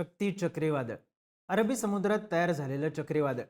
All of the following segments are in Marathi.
शक्ती चक्रीवादळ. अरबी समुद्रात तयार झालेलं चक्रीवादळ.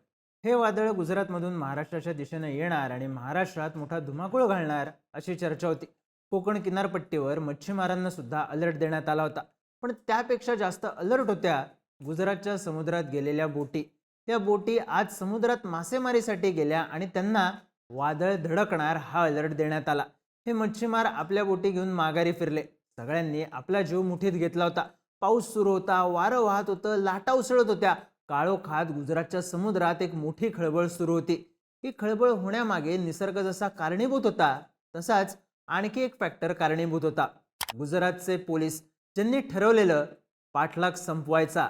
हे वादळ गुजरातमधून महाराष्ट्राच्या दिशेनं येणार आणि महाराष्ट्रात मोठा धुमाकूळ घालणार अशी चर्चा होती. कोकण किनारपट्टीवर मच्छीमारांना सुद्धा अलर्ट देण्यात आला होता. पण त्यापेक्षा जास्त अलर्ट होत्या गुजरातच्या समुद्रात गेलेल्या बोटी. या बोटी आज समुद्रात मासेमारीसाठी गेल्या आणि त्यांना वादळ धडकणार हा अलर्ट देण्यात आला. हे मच्छीमार आपल्या बोटी घेऊन माघारी फिरले. सगळ्यांनी आपला जीव मुठीत घेतला होता. पाऊस सुरू होता वारं वाहत होतं लाटा उसळत होत्या. काळोखात गुजरातच्या समुद्रात एक मोठी खळबळ सुरू होती. ही खळबळ होण्यामागे निसर्ग जसा कारणीभूत होता तसाच आणखी एक फॅक्टर कारणीभूत होता. गुजरातचे पोलीस ज्यांनी ठरवलेलं पाठलाग संपवायचा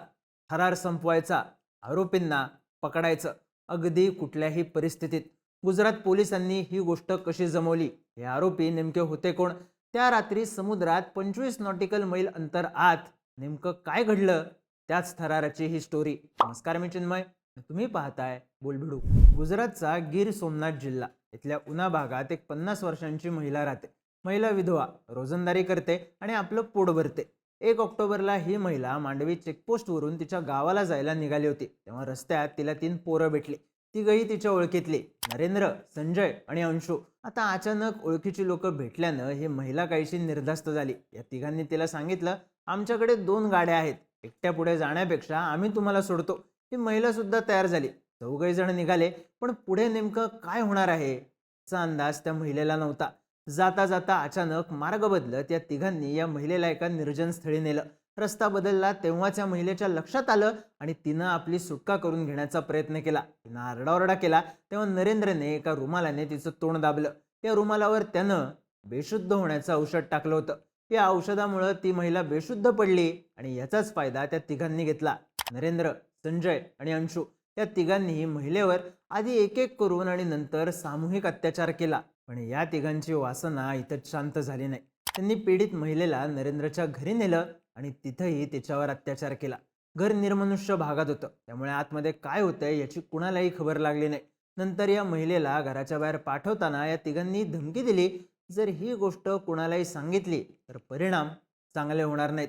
थरार संपवायचा आरोपींना पकडायचं अगदी कुठल्याही परिस्थितीत. गुजरात पोलिसांनी ही गोष्ट कशी जमवली हे आरोपी नेमके होते कोण? त्या रात्री समुद्रात पंचवीस नॉटिकल मैल अंतर आत नेमकं काय घडलं? त्याच थराराची ही स्टोरी नमस्कार मी चिन्मय. तुम्ही पाहताय बोलभिडू. गुजरातचा गिर सोमनाथ जिल्हा. इथल्या उना भागात एक पन्नास वर्षांची महिला राहते. महिला विधवा रोजंदारी करते आणि आपलं पोट भरते. एक ऑक्टोबरला ही महिला मांडवी चेकपोस्टवरून तिच्या गावाला जायला निघाली होती. तेव्हा रस्त्यात तिला तीन पोरं भेटली. तिघही तिच्या ओळखीतली. नरेंद्र संजय आणि अंशू. आता अचानक ओळखीची लोक भेटल्यानं ही महिला काहीशी निर्धास्त झाली. या तिघांनी तिला सांगितलं आमच्याकडे दोन गाड्या आहेत. एकट्या पुढे जाण्यापेक्षा आम्ही तुम्हाला सोडतो. ही महिलासुद्धा तयार झाली. चौघही जण निघाले. पण पुढे नेमकं काय होणार आहे? चा अंदाज त्या महिलेला नव्हता. जाता जाता अचानक मार्ग बदलत या तिघांनी या महिलेला एका निर्जन स्थळी नेलं. रस्ता बदलला तेव्हाच या महिलेच्या लक्षात आलं आणि तिनं आपली सुटका करून घेण्याचा प्रयत्न केला. तिनं आरडाओरडा केला तेव्हा नरेंद्रने एका रुमालाने तिचं तोंड दाबलं. त्या रुमालावर त्यानं बेशुद्ध होण्याचं औषध टाकलं होतं. या औषधामुळं ती महिला बेशुद्ध पडली आणि याचाच फायदा त्या तिघांनी घेतला. नरेंद्र संजय आणि अंशू या तिघांनीही महिलेवर आधी एक एक करून आणि नंतर सामूहिक अत्याचार केला. पण या तिघांची वासना इथं शांत झाली नाही. त्यांनी पीडित महिलेला नरेंद्रच्या घरी नेलं आणि तिथंही तिच्यावर अत्याचार केला. घर निर्मनुष्य भागात होतं. त्यामुळे आतमध्ये काय होतंय याची कुणालाही खबर लागली नाही. नंतर या महिलेला घराच्या बाहेर पाठवताना या तिघांनी धमकी दिली जर ही गोष्ट कुणालाही सांगितली तर परिणाम चांगले होणार नाहीत.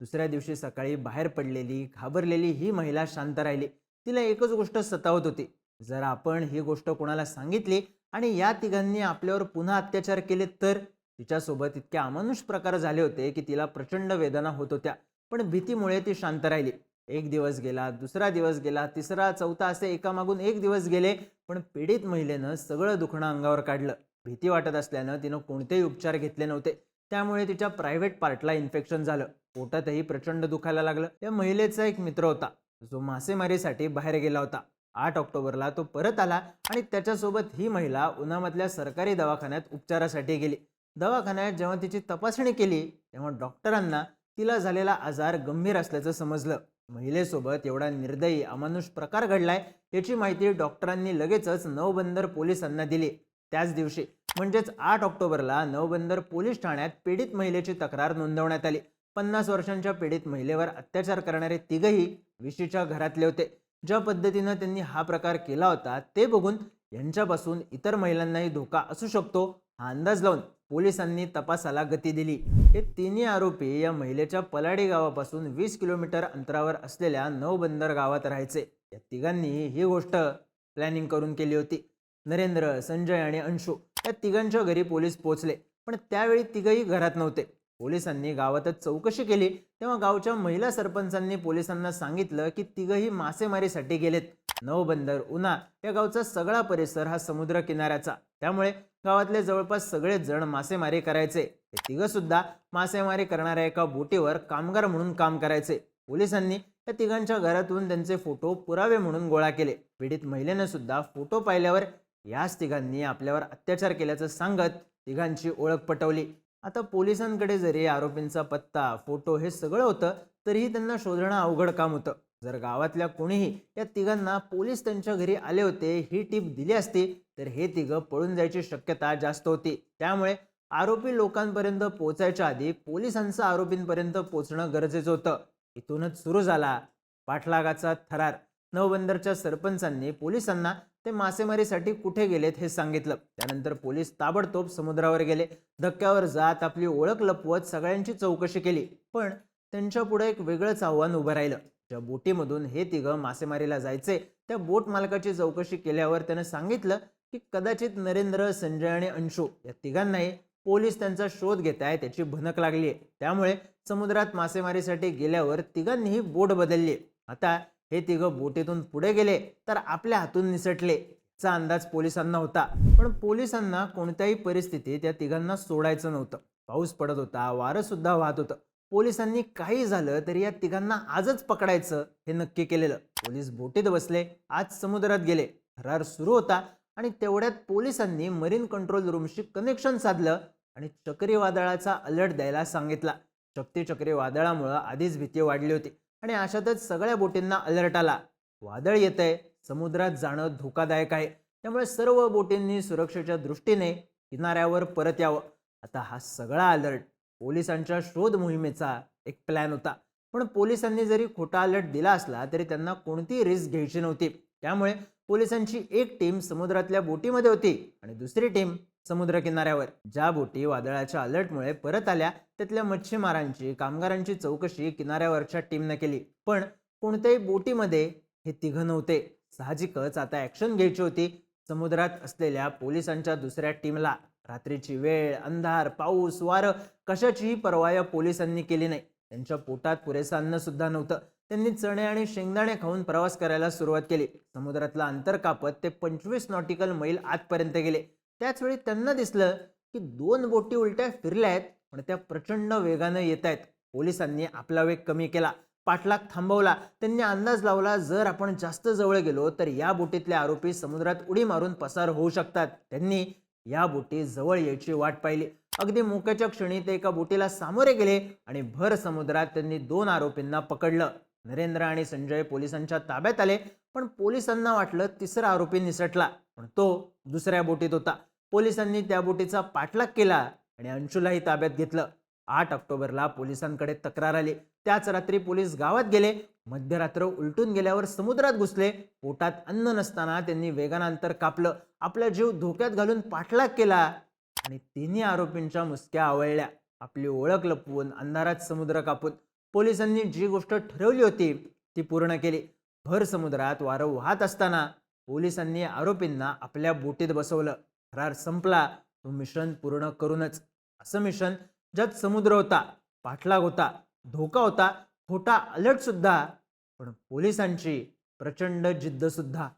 दुसऱ्या दिवशी सकाळी बाहेर पडलेली घाबरलेली ही महिला शांत राहिली. तिला एकच गोष्ट सतावत होती. जर आपण ही गोष्ट कोणाला सांगितली आणि या तिघांनी आपल्यावर पुन्हा अत्याचार केले तर तिच्यासोबत इतके अमानुष प्रकार झाले होते की तिला प्रचंड वेदना होत होत्या. पण भीतीमुळे ती शांत राहिली. एक दिवस गेला दुसरा दिवस गेला तिसरा चौथा असे एकामागून एक दिवस गेले पण पीडित महिलेनं सगळं दुखणं अंगावर काढलं. भीती वाटत असल्यानं तिनं कोणतेही उपचार घेतले नव्हते. त्यामुळे तिच्या प्रायव्हेट पार्टला इन्फेक्शन झालं. पोटातही प्रचंड दुखायला लागलं. या महिलेचा एक मित्र होता. जो मासेमारीसाठी बाहेर गेला होता. आठ ऑक्टोबरला तो परत आला आणि त्याच्यासोबत ही महिला उन्हामधल्या सरकारी दवाखान्यात उपचारासाठी गेली. दवाखान्यात जेव्हा तिची तपासणी केली तेव्हा डॉक्टरांना तिला झालेला आजार गंभीर असल्याचं समजलं. महिलेसोबत एवढा निर्दयी अमानुष प्रकार घडलाय याची माहिती डॉक्टरांनी लगेचच नवबंदर पोलिसांना दिली. त्याच दिवशी म्हणजेच आठ ऑक्टोबरला नवबंदर पोलीस ठाण्यात पीडित महिलेची तक्रार नोंदवण्यात आली. पन्नास वर्षांच्या पीडित महिलेवर अत्याचार करणारे तिघही विशीच्या घरातले होते. ज्या पद्धतीनं त्यांनी हा प्रकार केला होता ते बघून यांच्यापासून इतर महिलांनाही धोका असू शकतो हा अंदाज लावून पोलिसांनी तपासाला गती दिली. हे तिन्ही आरोपी या महिलेच्या पलाडी गावापासून वीस किलोमीटर अंतरावर असलेल्या नवबंदर गावात राहायचे. या तिघांनी ही गोष्ट प्लॅनिंग करून केली होती. नरेंद्र संजय आणि अंशू या तिघांच्या घरी पोलीस पोहोचले. पण त्यावेळी तिघही घरात नव्हते. पोलिसांनी गावातच चौकशी केली. तेव्हा गावच्या महिला सरपंचांनी पोलिसांना सांगितलं की तिघही मासेमारीसाठी गेलेत. नवबंदर उन्हा या गावचा सगळा परिसर हा समुद्र किनाऱ्याचा त्यामुळे गावातले जवळपास सगळेच जण मासेमारी करायचे. ते तिघ सुद्धा मासेमारी करणाऱ्या एका बोटीवर कामगार म्हणून काम करायचे. पोलिसांनी या तिघांच्या घरातून त्यांचे फोटो पुरावे म्हणून गोळा केले. पीडित महिलेनं सुद्धा फोटो पाहिल्यावर याच तिघांनी आपल्यावर अत्याचार केल्याचं सांगत तिघांची ओळख पटवली. आता पोलिसांकडे जरी आरोपींचा पत्ता फोटो हे सगळं होतं तरीही त्यांना शोधणं अवघड काम होतं. जर गावातल्या कोणीही या तिघांना पोलीस त्यांच्या घरी आले होते ही टीप दिली असती तर हे तिघं पळून जायची शक्यता जास्त होती. त्यामुळे आरोपी लोकांपर्यंत पोचायच्या आधी पोलिसांचं आरोपींपर्यंत पोचणं गरजेचं होतं. इथूनच सुरू झाला पाठलागाचा थरार. नवबंदरच्या सरपंचांनी पोलिसांना ते मासेमारीसाठी कुठे गेलेत हे सांगितलं. त्यानंतर पोलीस ताबडतोब समुद्रावर गेले. धक्क्यावर जात आपली ओळख लपवत सगळ्यांची चौकशी केली पण त्यांच्या पुढे एक वेगळंच आव्हान उभं राहिलं. ज्या बोटीमधून हे तिघं मासेमारीला जायचे त्या बोट मालकाची चौकशी केल्यावर त्यानं सांगितलं की कदाचित नरेंद्र संजय आणि अंशू या तिघांनाही पोलीस त्यांचा शोध घेत आहे त्याची भनक लागली आहे त्यामुळे समुद्रात मासेमारीसाठी गेल्यावर तिघांनीही बोट बदलली. आता हे तिघं बोटीतून पुढे गेले तर आपल्या हातून निसटले. चा अंदाज पोलिसांना होता. पण पोलिसांना कोणत्याही परिस्थितीत या तिघांना सोडायचं नव्हतं. पाऊस पडत होता वारं सुद्धा वाहत होतं. पोलिसांनी काही झालं तरी या तिघांना आजच पकडायचं हे नक्की केलेलं. पोलीस बोटीत बसले आज समुद्रात गेले. थरार सुरू होता आणि तेवढ्यात पोलिसांनी मरीन कंट्रोल रूमशी कनेक्शन साधलं आणि चक्रीवादळाचा अलर्ट द्यायला सांगितला. शक्ती चक्रीवादळामुळं आधीच भीती वाढली होती. आणि अशातच सगळ्या बोटींना अलर्ट आला. वादळ येत आहे समुद्रात जाणं धोकादायक आहे. त्यामुळे सर्व बोटींनी सुरक्षेच्या दृष्टीने किनाऱ्यावर परत यावं. आता हा सगळा अलर्ट पोलिसांच्या शोध मोहिमेचा एक प्लॅन होता. पण पोलिसांनी जरी खोटा अलर्ट दिला असला तरी त्यांना कोणतीही रिस्क घ्यायची नव्हती. त्यामुळे पोलिसांची एक टीम समुद्रातल्या बोटीमध्ये होती आणि दुसरी टीम समुद्र किनाऱ्यावर ज्या बोटी वादळाच्या अलर्टमुळे परत आल्या त्यातल्या मच्छीमारांची कामगारांची चौकशी किनाऱ्यावरच्या टीमनं केली. पण कोणत्याही बोटीमध्ये हे तिघं नव्हते. साहजिकच आता ऍक्शन घ्यायची होती. समुद्रात असलेल्या पोलिसांच्या दुसऱ्या टीमला रात्रीची वेळ अंधार पाऊस वारं कशाचीही पर्वा या पोलिसांनी केली नाही. त्यांच्या पोटात पुरेसं अन्न सुद्धा नव्हतं. त्यांनी चणे आणि शेंगदाणे खाऊन प्रवास करायला सुरुवात केली. समुद्रातला अंतर कापत ते पंचवीस नॉटिकल मैल आतपर्यंत गेले. त्याचवेळी त्यांना दिसलं की दोन बोटी उलट्या फिरल्या आहेत पण त्या प्रचंड वेगानं येत आहेत पोलिसांनी आपला वेग कमी केला. पाठलाग थांबवला. त्यांनी अंदाज लावला जर आपण जास्त जवळ गेलो तर या बोटीतले आरोपी समुद्रात उडी मारून पसार होऊ शकतात. त्यांनी या बोटी जवळ यायची वाट पाहिली. अगदी मोक्याच्या क्षणी ते एका बोटीला सामोरे गेले आणि भर समुद्रात त्यांनी दोन आरोपींना पकडलं. नरेंद्र आणि संजय पोलिसांच्या ताब्यात आले पण पोलिसांना वाटलं तिसरा आरोपी निसटला पण तो दुसऱ्या बोटीत होता. पोलिसांनी त्या बोटीचा पाठलाग केला आणि अंशूलाही ताब्यात घेतलं. आठ ऑक्टोबरला पोलिसांकडे तक्रार आली. त्याच रात्री पोलीस गावात गेले. मध्यरात्र उलटून गेल्यावर समुद्रात घुसले. पोटात अन्न नसताना त्यांनी वेगानं अंतर कापलं. आपला जीव धोक्यात घालून पाठलाग केला आणि तिन्ही आरोपींच्या मुसक्या आवळल्या. आपली ओळख लपवून अंधारात समुद्र कापून पोलिसांनी जी गोष्ट ठरवली होती ती पूर्ण केली. भर समुद्रात वारं वाहत असताना पोलिसांनी आरोपींना आपल्या बोटीत बसवलं. थरार संपला तो मिशन पूर्ण करूनच. असं मिशन ज्यात समुद्र होता पाठलाग होता धोका होता खोटा अलर्ट सुद्धा पण पोलिसांची प्रचंड जिद्द सुद्धा.